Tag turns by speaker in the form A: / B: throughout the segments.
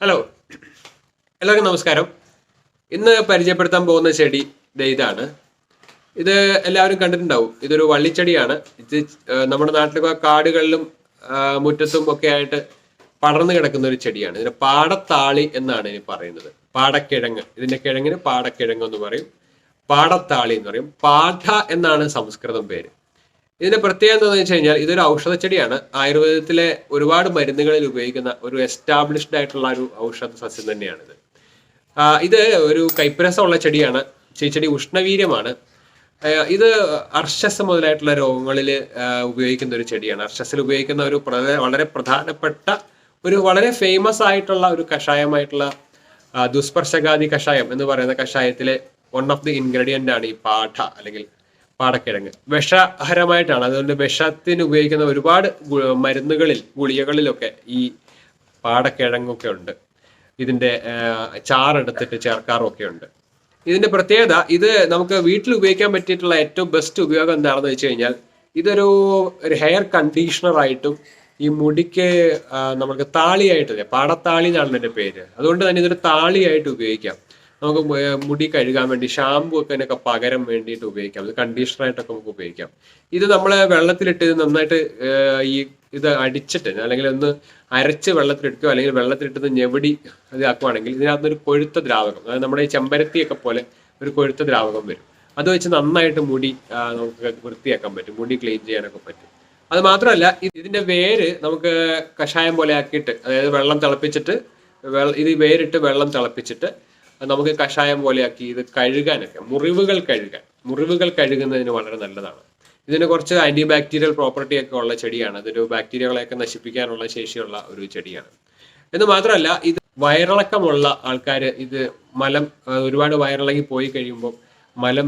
A: Hello എല്ലാവർക്കും നമസ്കാരം. ഇന്ന് പരിചയപ്പെടുത്താൻ പോകുന്ന ചെടി ഇതാണ്. ഇത് എല്ലാവരും കണ്ടിട്ടുണ്ടാവും. ഇതൊരു വള്ളിച്ചെടിയാണ്. ഇത് നമ്മുടെ നാട്ടിലൊക്കെ കാടുകളിലും മുറ്റത്തും ഒക്കെ ആയിട്ട് പടർന്നു കിടക്കുന്ന ഒരു ചെടിയാണ്. ഇതിന് പാടത്താളി എന്നാണ് ഇനി പറയുന്നത്. പാടക്കിഴങ്ങ്. ഇതിന്റെ കിഴങ്ങിന് പാടക്കിഴങ്ങ് എന്ന് പറയും. പാടത്താളി എന്ന് പറയും. പാഠ എന്നാണ് സംസ്കൃതം പേര്. ഇതിന്റെ പ്രത്യേകത എന്താണെന്ന് വെച്ച് കഴിഞ്ഞാൽ ഇതൊരു ഔഷധച്ചെടിയാണ്. ആയുർവേദത്തിലെ ഒരുപാട് മരുന്നുകളിൽ ഉപയോഗിക്കുന്ന ഒരു എസ്റ്റാബ്ലിഷ്ഡ് ആയിട്ടുള്ള ഒരു ഔഷധ സസ്യം തന്നെയാണിത്. ഇത് ഒരു കൈപ്പരസമുള്ള ചെടിയാണ്. ഈ ചെടി ഉഷ്ണവീര്യമാണ്. ഇത് അർഷസ് മുതലായിട്ടുള്ള രോഗങ്ങളിൽ ഉപയോഗിക്കുന്ന ഒരു ചെടിയാണ്. അർഷസിൽ ഉപയോഗിക്കുന്ന ഒരു വളരെ പ്രധാനപ്പെട്ട ഒരു വളരെ ഫേമസ് ആയിട്ടുള്ള ഒരു കഷായമായിട്ടുള്ള ദുസ്പർശകാദി കഷായം എന്ന് പറയുന്ന കഷായത്തിലെ വൺ ഓഫ് ദി ഇൻഗ്രീഡിയന്റ് ആണ് ഈ പാഠ അല്ലെങ്കിൽ പാടക്കിഴങ്ങ്. വിഷഹരമായിട്ടാണ്. അതുകൊണ്ട് വിഷത്തിന് ഉപയോഗിക്കുന്ന ഒരുപാട് മരുന്നുകളിൽ ഗുളികകളിലൊക്കെ ഈ പാടക്കിഴങ്ങൊക്കെ ഉണ്ട്. ഇതിന്റെ ചാറെടുത്തിട്ട് ചേർക്കാറൊക്കെ ഉണ്ട് ഇതിന്റെ പ്രത്യേകത ഇത് നമുക്ക് വീട്ടിൽ ഉപയോഗിക്കാൻ പറ്റിയിട്ടുള്ള ഏറ്റവും ബെസ്റ്റ് ഉപയോഗം എന്താണെന്ന് വെച്ച് കഴിഞ്ഞാൽ ഇതൊരു ഒരു ഹെയർ കണ്ടീഷണർ ആയിട്ടും ഈ മുടിക്ക് നമുക്ക് താളിയായിട്ട് പാടത്താളി എന്നാണ് എന്റെ പേര്. അതുകൊണ്ട് തന്നെ ഇതൊരു താളിയായിട്ട് ഉപയോഗിക്കാം. നമുക്ക് മുടി കഴുകാൻ വേണ്ടി ഷാമ്പു ഒക്കെ അതിനൊക്കെ പകരം വേണ്ടിയിട്ട് ഉപയോഗിക്കാം. അത് കണ്ടീഷണർ ആയിട്ടൊക്കെ നമുക്ക് ഉപയോഗിക്കാം. ഇത് നമ്മൾ വെള്ളത്തിലിട്ട് നന്നായിട്ട് ഈ ഇത് അടിച്ചിട്ട് അല്ലെങ്കിൽ ഒന്ന് അരച്ച് വെള്ളത്തിലിടുകയോ അല്ലെങ്കിൽ വെള്ളത്തിലിട്ട് ഞെവിടി ഇതാക്കുവാണെങ്കിൽ ഇതിനകത്ത് ഒരു കൊഴുത്ത ദ്രാവകം അതായത് നമ്മുടെ ഈ ചെമ്പരത്തിയൊക്കെ പോലെ ഒരു കൊഴുത്ത ദ്രാവകം വരും. അത് വെച്ച് നന്നായിട്ട് മുടി നമുക്ക് വൃത്തിയാക്കാൻ പറ്റും. മുടി ക്ലീൻ ചെയ്യാനൊക്കെ പറ്റും. അത് മാത്രമല്ല ഇതിന്റെ വേര് നമുക്ക് കഷായം പോലെ ആക്കിയിട്ട് അതായത് വെള്ളം തിളപ്പിച്ചിട്ട് ഇത് വേരിട്ട് വെള്ളം തിളപ്പിച്ചിട്ട് നമുക്ക് കഷായം പോലെയാക്കി ഇത് കഴുകാനൊക്കെ മുറിവുകൾ കഴുകാൻ. മുറിവുകൾ കഴുകുന്നതിന് വളരെ നല്ലതാണ്. ഇതിന് കുറച്ച് ആന്റി ബാക്ടീരിയൽ പ്രോപ്പർട്ടി ഒക്കെ ഉള്ള ചെടിയാണ്. ഇതൊരു ബാക്ടീരിയകളെയൊക്കെ നശിപ്പിക്കാനുള്ള ശേഷിയുള്ള ഒരു ചെടിയാണ്. എന്ന് മാത്രമല്ല ഇത് വയറിളക്കമുള്ള ആൾക്കാർ ഇത് മലം ഒരുപാട് വയറിളകി പോയി കഴിയുമ്പോൾ മലം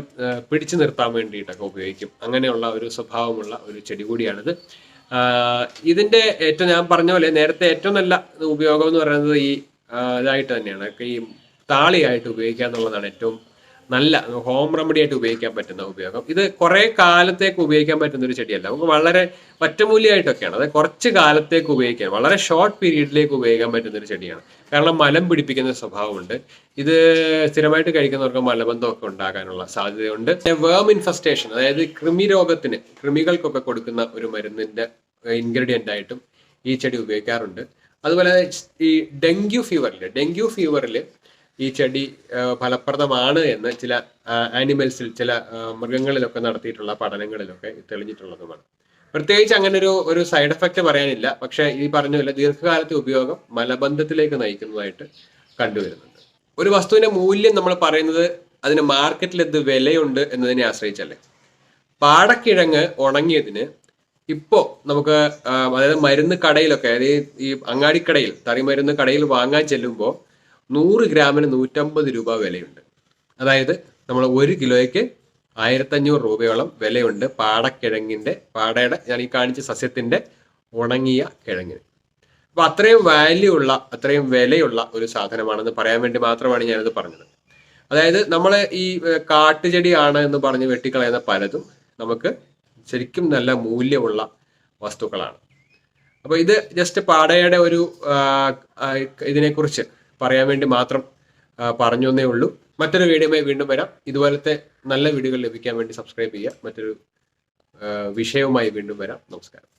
A: പിടിച്ചു നിർത്താൻ വേണ്ടിയിട്ടൊക്കെ ഉപയോഗിക്കും. അങ്ങനെയുള്ള ഒരു സ്വഭാവമുള്ള ഒരു ചെടി കൂടിയാണിത്. ഇതിന്റെ ഏറ്റവും ഞാൻ പറഞ്ഞ പോലെ നേരത്തെ ഏറ്റവും നല്ല ഉപയോഗം എന്ന് പറയുന്നത് ഈ ഇതായിട്ട് തന്നെയാണ്. ഈ താളിയായിട്ട് ഉപയോഗിക്കുക എന്നുള്ളതാണ് ഏറ്റവും നല്ല ഹോം റെമഡി ആയിട്ട് ഉപയോഗിക്കാൻ പറ്റുന്ന ഉപയോഗം. ഇത് കുറെ കാലത്തേക്ക് ഉപയോഗിക്കാൻ പറ്റുന്ന ഒരു ചെടിയല്ല. നമുക്ക് വളരെ ഒറ്റമൂല്യമായിട്ടൊക്കെയാണ് അതായത് കുറച്ച് കാലത്തേക്ക് ഉപയോഗിക്കാൻ വളരെ ഷോർട്ട് പീരീഡിലേക്ക് ഉപയോഗിക്കാൻ പറ്റുന്ന ഒരു ചെടിയാണ്. കാരണം മലം പിടിപ്പിക്കുന്ന സ്വഭാവമുണ്ട്. ഇത് സ്ഥിരമായിട്ട് കഴിക്കുന്നവർക്ക് മലബന്ധമൊക്കെ ഉണ്ടാകാനുള്ള സാധ്യതയുണ്ട്. വേം ഇൻഫെസ്റ്റേഷൻ അതായത് കൃമി രോഗത്തിന് കൃമികൾക്കൊക്കെ കൊടുക്കുന്ന ഒരു മരുന്നിന്റെ ഇൻഗ്രീഡിയന്റ് ആയിട്ടും ഈ ചെടി ഉപയോഗിക്കാറുണ്ട്. അതുപോലെ ഈ ഡെങ്കു ഫീവറിൽ ഡെങ്കു ഫീവറിൽ ഈ ചെടി ഫലപ്രദമാണ് എന്ന് ചില ആനിമൽസിൽ ചില മൃഗങ്ങളിലൊക്കെ നടത്തിയിട്ടുള്ള പഠനങ്ങളിലൊക്കെ തെളിഞ്ഞിട്ടുള്ളതുമാണ്. പ്രത്യേകിച്ച് അങ്ങനെ ഒരു സൈഡ് എഫക്റ്റ് പറയാനില്ല. പക്ഷെ ഈ പറഞ്ഞ പോലെ ദീർഘകാലത്തെ ഉപയോഗം മലബന്ധത്തിലേക്ക് നയിക്കുന്നതായിട്ട് കണ്ടുവരുന്നുണ്ട്. ഒരു വസ്തുവിന്റെ മൂല്യം നമ്മൾ പറയുന്നത് അതിന് മാർക്കറ്റിൽ എന്ത് വിലയുണ്ട് എന്നതിനെ ആശ്രയിച്ചല്ലേ? പാടക്കിഴങ്ങ് ഉണങ്ങിയതിന് ഇപ്പോ നമുക്ക് അതായത് മരുന്ന് കടയിലൊക്കെ അതായത് ഈ- അങ്ങാടിക്കടയിൽ തറി മരുന്ന് കടയിൽ വാങ്ങാൻ ചെല്ലുമ്പോൾ നൂറ് ഗ്രാമിന് നൂറ്റമ്പത് രൂപ വിലയുണ്ട്. അതായത് നമ്മൾ ഒരു കിലോയ്ക്ക് ആയിരത്തഞ്ഞൂറ് രൂപയോളം വിലയുണ്ട് പാടക്കിഴങ്ങിന്റെ പാടയുടെ ഞാൻ ഈ കാണിച്ച സസ്യത്തിന്റെ ഉണങ്ങിയ കിഴങ്ങിന്. അപ്പം അത്രയും വാല്യൂ ഉള്ള അത്രയും വിലയുള്ള ഒരു സാധനമാണെന്ന് പറയാൻ വേണ്ടി മാത്രമാണ് ഞാനത് പറഞ്ഞത്. അതായത് നമ്മൾ ഈ കാട്ടുചെടിയാണ് എന്ന് പറഞ്ഞ് വെട്ടിക്കളയുന്ന പലതും നമുക്ക് ശരിക്കും നല്ല മൂല്യമുള്ള വസ്തുക്കളാണ്. അപ്പോൾ ഇത് ജസ്റ്റ് പാടയുടെ ഒരു ഇതിനെക്കുറിച്ച് പറയാൻ വേണ്ടി മാത്രം പറഞ്ഞു എന്നേ ഉള്ളൂ. മറ്റൊരു വീഡിയോമായി വീണ്ടും വരാം. ഇതുപോലത്തെ നല്ല വീഡിയോകൾ ലഭിക്കാൻ വേണ്ടി സബ്സ്ക്രൈബ് ചെയ്യുക. മറ്റൊരു വിഷയവുമായി വീണ്ടും വരാം. നമസ്കാരം.